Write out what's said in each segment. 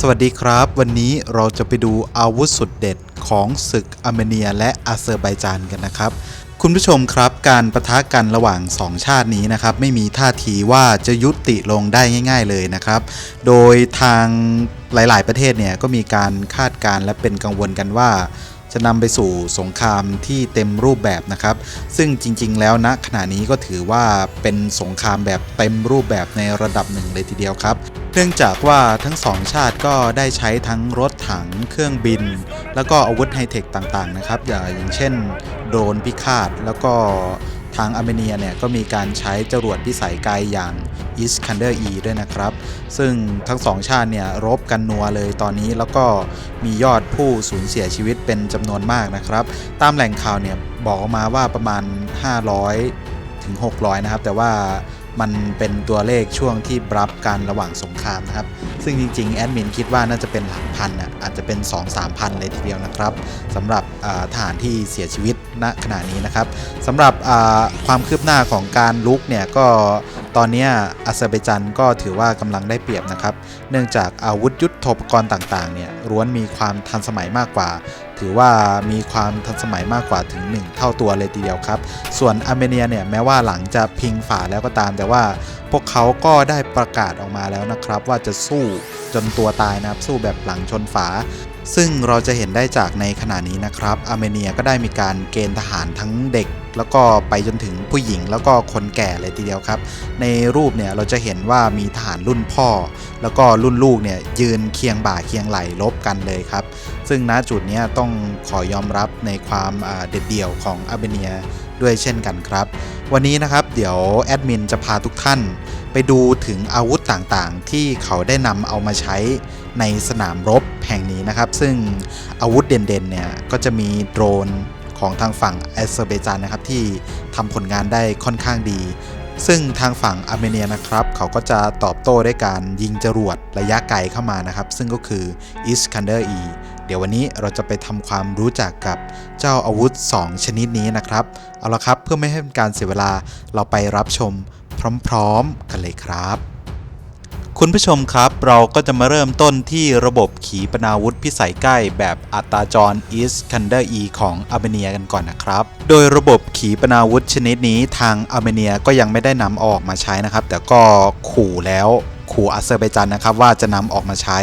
สวัสดีครับ วันนี้เราจะไปดูอาวุธสุดเด็ดของศึกอาร์เมเนียและอาเซอร์ไบจานกันนะครับ คุณผู้ชมครับการประทะกันระหว่างสองชาตินี้นะครับ ไม่มีท่าทีว่าจะยุติลงได้ง่าย ๆเลยนะครับ โดยทางหลาย ๆ ประเทศเนี่ยก็มีการคาดการณ์และเป็นกังวลกันว่า จะนำไปสู่สงครามที่เต็มรูปแบบนะครับ ซึ่งจริงๆ แล้วณขณะนี้ก็ถือว่าเป็นสงครามแบบเต็มรูปแบบในระดับหนึ่งเลยทีเดียวครับ เนื่องจากว่าทั้งสองชาติก็ได้ใช้ทั้งรถถังเครื่องบิน แล้วก็อาวุธไฮเทคต่างๆนะครับ อย่างเช่น โดรนพิฆาตแล้วก็ ทางอาร์เมเนียเนี่ยก็มีการใช้จรวดพิสัยไกลอย่าง i s k a n d e r E ด้วยนะครับ ซึ่งทั้งสองชาติเนี่ยรบกันนัวเลยตอนนี้แล้วก็มียอดผู้สูญเสียชีวิตเป็นจำนวนมากนะครับ ตามแหล่งข่าวเนี่ยบอกมาว่าประมาณ 500 ถึง 600 นะครับ แต่ว่ามันเป็นตัวเลขช่วงที่รับกันระหว่างสงครามนะครับ ซึ่งจริงๆ แอดมินคิดว่าน่าจะเป็นหลักพันน่ะอาจจะเป็น 2-3พันเลยทีเดียวนะครับสำหรับทหารที่เสียชีวิตณขณะนี้นะครับสำหรับความคืบหน้าของการลุกเนี่ยก็ตอนนี้ยอาเซอร์ไบจันก็ถือว่ากำลังได้เปรียบนะครับ เนื่องจากอาวุธยุทโธปกรณ์ต่างๆเนี่ยล้วนมีความทันสมัยมากกว่า ถือว่ามีความทันสมัยมากกว่าถึง 1 เท่าตัวเลยทีเดียวครับ ส่วนอาร์เมเนียเนี่ยแม้ว่าหลังจะพิงฝ่าแล้วก็ตาม แต่ว่าพวกเขาก็ได้ประกาศออกมาแล้วนะครับ ว่าจะสู้จนตัวตายนะครับสู้แบบหลังชนฝา ซึ่งเราจะเห็นได้จากในขณะนี้นะครับ อาร์เมเนียก็ได้มีการเกณฑ์ทหารทั้งเด็ก แล้วก็ไปจนถึงผู้หญิงแล้วก็คนแก่เลยทีเดียวครับ ในรูปเนี่ยเราจะเห็นว่ามีทหารรุ่นพ่อ แล้วก็รุ่นลูกเนี่ยยืนเคียงบ่าเคียงไหลลบกันเลยครับ ซึ่งณจุดนี้ต้องขอยอมรับในความเด็ดเดี่ยวของอาร์เมเนียด้วยเช่นกันครับ วันนี้นะครับเดี๋ยวแอดมินจะพาทุกท่าน ไปดูถึงอาวุธต่างๆ ที่เขาได้นำเอามาใช้ในสนามรบ นะครับ ซึ่งอาวุธเด่นๆเนี่ยก็จะมีโดรนของทางฝั่งแอเซอร์เบจานนะครับที่ทำผลงานได้ค่อนข้างดี ซึ่งทางฝั่งอาร์เมเนียนะครับ เขาก็จะตอบโต้ด้วยการยิงจรวดระยะไกลเข้ามานะครับ ซึ่งก็คือ Iskander E เดี๋ยววันนี้เราจะไปทำความรู้จักกับเจ้าอาวุธ 2 ชนิดนี้นะครับ เอาละครับเพื่อไม่ให้เป็นการเสียเวลาเราไปรับชมพร้อม ๆ กันเลยครับ คุณผู้ชมครับ เราก็จะมาเริ่มต้นที่ระบบขีปนาวุธพิสัยใกล้แบบอัตราจร Iskander E ของอาร์เมเนียกันก่อนนะครับ โดยระบบขีปนาวุธชนิดนี้ทางอาร์เมเนียก็ยังไม่ได้นำออกมาใช้นะครับ แต่ก็ขู่แล้วขู่อาเซอร์ไบจันนะครับว่าจะนำออกมาใช้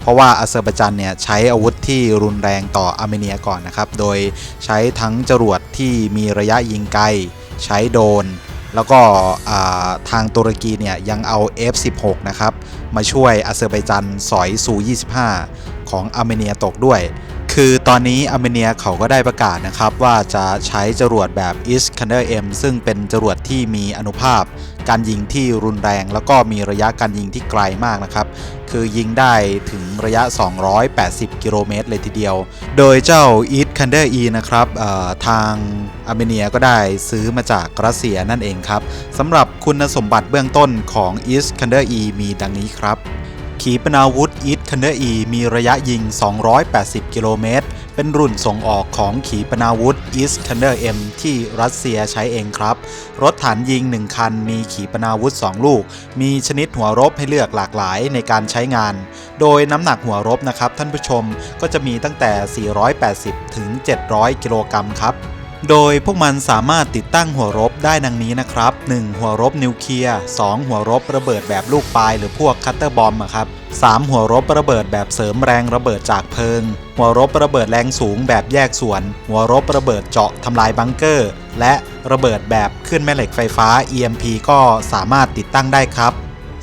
เพราะว่าอาเซอร์ไบจันเนี่ยใช้อาวุธที่รุนแรงต่ออาร์เมเนียก่อนนะครับ โดยใช้ทั้งจรวดที่มีระยะยิงไกล ใช้โดน แล้วก็ทางตุรกีเนี่ยยังเอา F16 นะครับมาช่วยอาเซอร์ไบจันสอยซู 25 ของอาร์เมเนียตกด้วย คือตอนนี้อาร์เมเนียเขาก็ได้ประกาศนะครับว่าจะใช้จรวดแบบ Iskander M ซึ่งเป็นจรวดที่มีอนุภาพ การยิงที่รุนแรง แล้วก็มีระยะการยิงที่ไกลมากนะครับ คือยิงได้ถึงระยะ 280 กิโลเมตรเลยทีเดียว โดยเจ้า คันเดอร์อีนะครับทางอาร์เมเนียก็ได้ซื้อมาจากรัสเซียนั่นเองครับสำหรับคุณสมบัติเบื้องต้นของ Iskander E มีดังนี้ครับ ขีปนาวุธ e คันเดอร์ E มีระยะยิง 280 กิโลเมตร เป็นรุ่นส่งออกของขีปนาวุธ e a s t k a n d e r M ที่รัสเซียใช้เองครับ รถฐานยิง 1 คันมีขีปนาวุธ 2 ลูก มีชนิดหัวรบให้เลือกหลากหลายในการใช้งาน โดยน้ำหนักหัวรบนะครับท่านผู้ชมก็จะมีตั้งแต่ 480 ถึง 700 กิโลกรัมครับโดยพวกมันสามารถติดตั้งหัวรบได้ดังนี้นะครับ 1. หัวรบนิวเคลียร์ 2. หัวรบระเบิดแบบลูกปลายหรือพวกคัตเตอร์บอมครับ 3. หัวรบระเบิดแบบเสริมแรงระเบิดจากเพลิง หัวรบระเบิดแรงสูงแบบแยกส่วน หัวรบระเบิดเจาะทำลายบังเกอร์ และระเบิดแบบขึ้นแม่เหล็กไฟฟ้า EMP ก็สามารถติดตั้งได้ครับ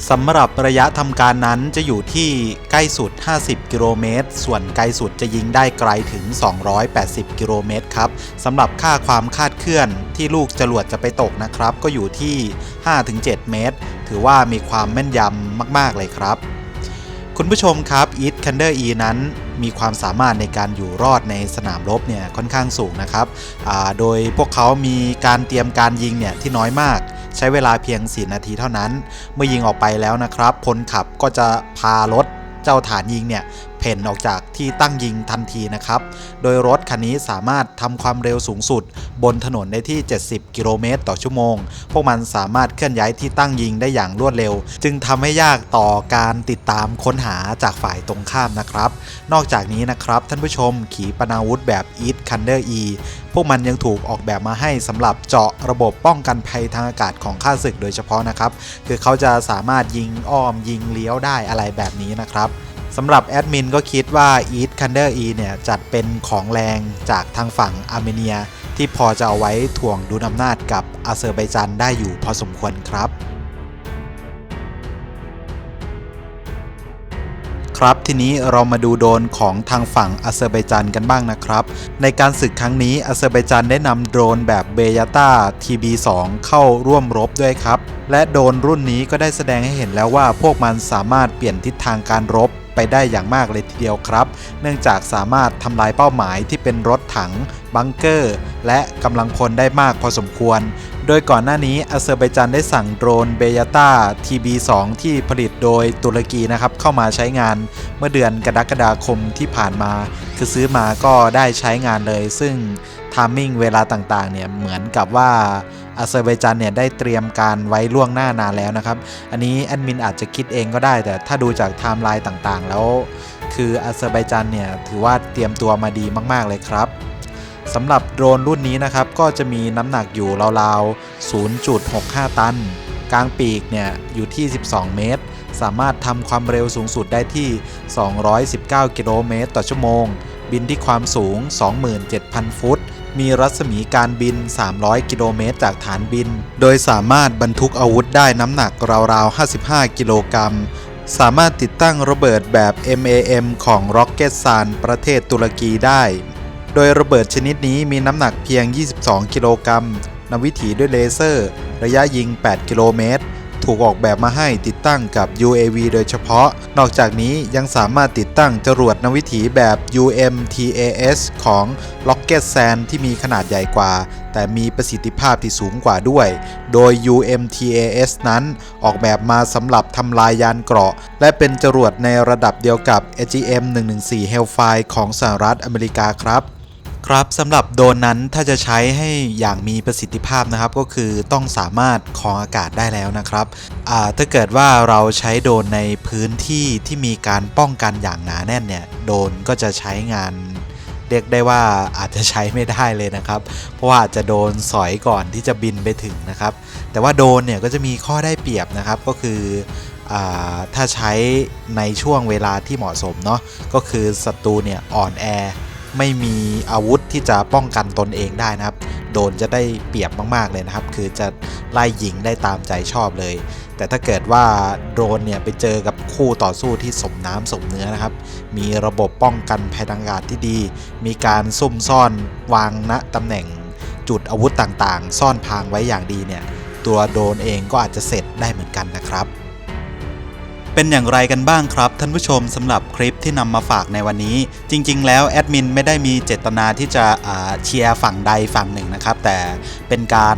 สำหรับระยะทำการนั้นจะอยู่ที่ใกล้สุด 50 กิโลเมตร ส่วนไกลสุดจะยิงได้ไกลถึง 280 กิโลเมตรครับ สำหรับค่าความคาดเคลื่อนที่ลูกจรวดจะไปตกนะครับ ก็อยู่ที่ 5-7 เมตร ถือว่ามีความแม่นยำมาก ๆ เลยครับ คุณผู้ชมครับอิตคันเดอร์อีนั้นมีความสามารถในการอยู่รอดในสนามรบเนี่ยค่อนข้างสูงนะครับโดยพวกเขามีการเตรียมการยิงเนี่ยที่น้อยมาก ใช้เวลาเพียง 4 นาทีเท่านั้น เมื่อยิงออกไปแล้วนะครับพลขับก็จะพารถเจ้าฐานยิงเนี่ย เพ่นออกจากที่ตั้งยิงทันทีนะครับ โดยรถคันนี้สามารถทำความเร็วสูงสุด บนถนนได้ที่ 70 กิโลเมตรต่อชั่วโมง พวกมันสามารถเคลื่อนย้ายที่ตั้งยิงได้อย่างรวดเร็ว จึงทำให้ยากต่อการติดตามค้นหาจากฝ่ายตรงข้ามนะครับ นอกจากนี้นะครับท่านผู้ชมขีปนาวุธแบบ East Thunder E พวกมันยังถูกออกแบบมาให้สำหรับเจาะระบบป้องกันภัยทางอากาศของข้าศึกโดยเฉพาะนะครับ คือเขาจะสามารถยิงอ้อมยิงเลี้ยวได้อะไรแบบนี้นะครับ สำหรับแอดมินก็คิดว่า East Thunder E เนี่ยจัดเป็นของแรงจากทางฝั่งอาร์เมเนีย ที่พอจะเอาไว้ถ่วงดุลอำนาจกับอาเซอร์ไบจันได้อยู่พอสมควรครับครับทีนี้เรามาดูโดรนของทางฝั่งอาเซอร์ไบจันกันบ้างนะครับ ในการศึกครั้งนี้อาเซอร์ไบจันได้นำโดรนแบบเบยาต้า TB2 เข้าร่วมรบด้วยครับ และโดรนรุ่นนี้ก็ได้แสดงให้เห็นแล้วว่าพวกมันสามารถเปลี่ยนทิศทางการรบ ไปได้อย่างมากเลยทีเดียวครับ เนื่องจากสามารถทำลายเป้าหมายที่เป็นรถถัง บังเกอร์ และกำลังพลได้มากพอสมควร โดยก่อนหน้านี้อาเซอร์ไบจันได้สั่งโดรนเบยาตา TB2 ที่ผลิตโดยตุรกีนะครับเข้ามาใช้งานเมื่อเดือนกรกฎาคมที่ผ่านมา คือซื้อมาก็ได้ใช้งานเลย ซึ่งทามมิ่งเวลาต่างๆเนี่ยเหมือนกับว่าอาเซอร์ไบจันเนี่ยได้เตรียมการไว้ล่วงหน้านานแล้วนะครับ อันนี้แอดมินอาจจะคิดเองก็ได้ แต่ถ้าดูจากไทม์ไลน์ต่างๆ แล้ว คืออาเซอร์ไบจันเนี่ยถือว่าเตรียมตัวมาดีมาก ๆเลยครับ สำหรับโดรนรุ่นนี้นะครับก็จะมีน้ำหนักอยู่ราวๆ 0.65 ตัน กลางปีกเนี่ยอยู่ที่ 12 เมตร สามารถทำความเร็วสูงสุดได้ที่ 219 กิโลเมตร ต่อชั่วโมง บินที่ความสูง 27,000 ฟุต มีรัศมีการบิน 300 กิโลเมตร จากฐานบิน โดยสามารถบรรทุกอาวุธได้น้ำหนักราวๆ 55 กิโลกรัมสามารถติดตั้งระเบิดแบบ MAM ของ Rocket s a n ประเทศตุรกีได้ โดยระเบิดชนิดนี้มีน้ำหนักเพียง 22 กิโลกรัมนำวิถีด้วยเลเซอร์ ระยะยิง 8 กิโลเมตร ถูกออกแบบมาให้ติดตั้งกับ UAV โดยเฉพาะ นอกจากนี้ยังสามารถติดตั้งจรวดนวิถีแบบ UMTAS ของ Rocket s a n ที่มีขนาดใหญ่กว่า แต่มีประสิทธิภาพที่สูงกว่าด้วย โดย UMTAS นั้นออกแบบมาสำหรับทำลายยานเกราะ และเป็นจรวดในระดับเดียวกับ AGM 114 Hellfire ของสหรัฐอเมริกาครับ ครับสำหรับโดนนั้นถ้าจะใช้ให้อย่างมีประสิทธิภาพนะครับ ก็คือต้องสามารถครองอากาศได้แล้วนะครับถ้าเกิดว่าเราใช้โดนในพื้นที่ที่มีการป้องกันอย่างหนาแน่นเนี่ยโดนก็จะใช้งานเรียกได้ว่าอาจจะใช้ไม่ได้เลยนะครับ เพราะว่าอาจจะโดนสอยก่อนที่จะบินไปถึงนะครับ แต่ว่าโดนเนี่ยก็จะมีข้อได้เปรียบนะครับก็คือถ้าใช้ในช่วงเวลาที่เหมาะสมเนาะก็คือศัตรูเนี่ยอ่อนแอ ไม่มีอาวุธที่จะป้องกันตนเองได้นะครับ โดนจะได้เปรียบมากๆเลยนะครับ คือจะไล่ยิงได้ตามใจชอบเลย แต่ถ้าเกิดว่าโดรนเนี่ยไปเจอกับคู่ต่อสู้ที่สมน้ำสมเนื้อนะครับ มีระบบป้องกันภัยทางอากาศที่ดี มีการซุ่มซ่อนวางณตำแหน่งจุดอาวุธต่างๆ ซ่อนพรางไว้อย่างดีเนี่ย ตัวโดรนเองก็อาจจะเสร็จได้เหมือนกันนะครับ เป็นอย่างไรกันบ้างครับท่านผู้ชมสำหรับคลิปที่นำมาฝากในวันนี้ จริง ๆ แล้วแอดมินไม่ได้มีเจตนาที่จะเชียร์ฝั่งใดฝั่งหนึ่งนะครับ แต่เป็นการ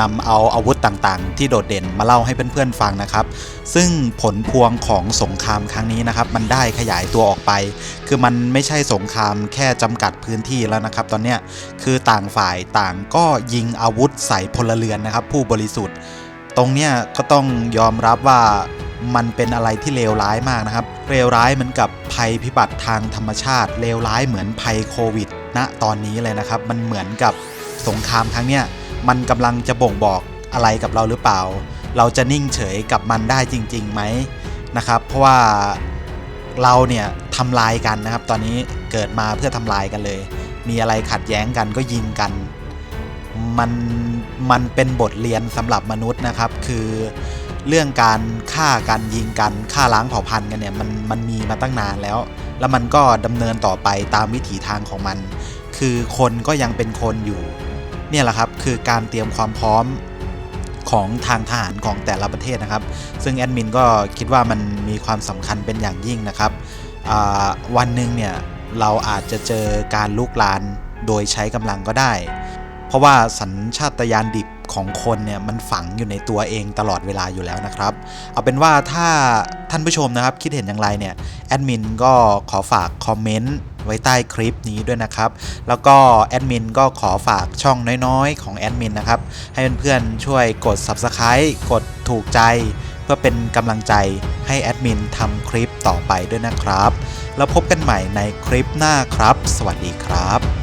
นำเอาอาวุธต่างๆ ที่โดดเด่นมาเล่าให้เพื่อนๆฟังนะครับ ซึ่งผลพวงของสงครามครั้งนี้นะครับ มันได้ขยายตัวออกไป คือมันไม่ใช่สงครามแค่จำกัดพื้นที่แล้วนะครับ ตอนเนี้ยคือต่างฝ่ายต่างก็ยิงอาวุธใส่พลเรือนนะครับ ผู้บริสุทธิ์ ตรงเนี้ยก็ต้องยอมรับว่า มันเป็นอะไรที่เลวร้ายมากนะครับเลวร้ายเหมือนกับภัยพิบัติทางธรรมชาติเลวร้ายเหมือนภัยโควิดณตอนนี้เลยนะครับ มันเหมือนกับสงครามครั้งเนี้ยมันกำลังจะบ่งบอกอะไรกับเราหรือเปล่า เราจะนิ่งเฉยกับมันได้จริงๆไหมนะครับ เพราะว่าเราเนี่ยทำลายกันนะครับ ตอนนี้เกิดมาเพื่อทำลายกันเลย มีอะไรขัดแย้งกันก็ยิงกัน มันมันเป็นบทเรียนสำหรับมนุษย์นะครับ คือ เรื่องการฆ่ากันยิงกันฆ่าล้างเผ่าพันธุ์กันเนี่ยมันมันมีมาตั้งนานแล้ว แล้วมันก็ดำเนินต่อไปตามวิถีทางของมัน คือคนก็ยังเป็นคนอยู่ เนี่ยแหละครับคือการเตรียมความพร้อมของทางทหารของแต่ละประเทศนะครับ ซึ่งแอดมินก็คิดว่ามันมีความสำคัญเป็นอย่างยิ่งนะครับวันหนึ่งเนี่ยเราอาจจะเจอการลุกลานโดยใช้กำลังก็ได้ เพราะว่าสัญชาตญาณดิบ ของคนเนี่ยมันฝังอยู่ในตัวเองตลอดเวลาอยู่แล้วนะครับ เอาเป็นว่าถ้าท่านผู้ชมนะครับคิดเห็นอย่างไรเนี่ยแอดมินก็ขอฝากคอมเมนต์ไว้ใต้คลิปนี้ด้วยนะครับ แล้วก็แอดมินก็ขอฝากช่องน้อยๆ ของแอดมินนะครับ ให้เพื่อนๆช่วยกด Subscribe กดถูกใจ เพื่อเป็นกำลังใจให้แอดมินทำคลิปต่อไปด้วยนะครับ แล้วพบกันใหม่ในคลิปหน้าครับ สวัสดีครับ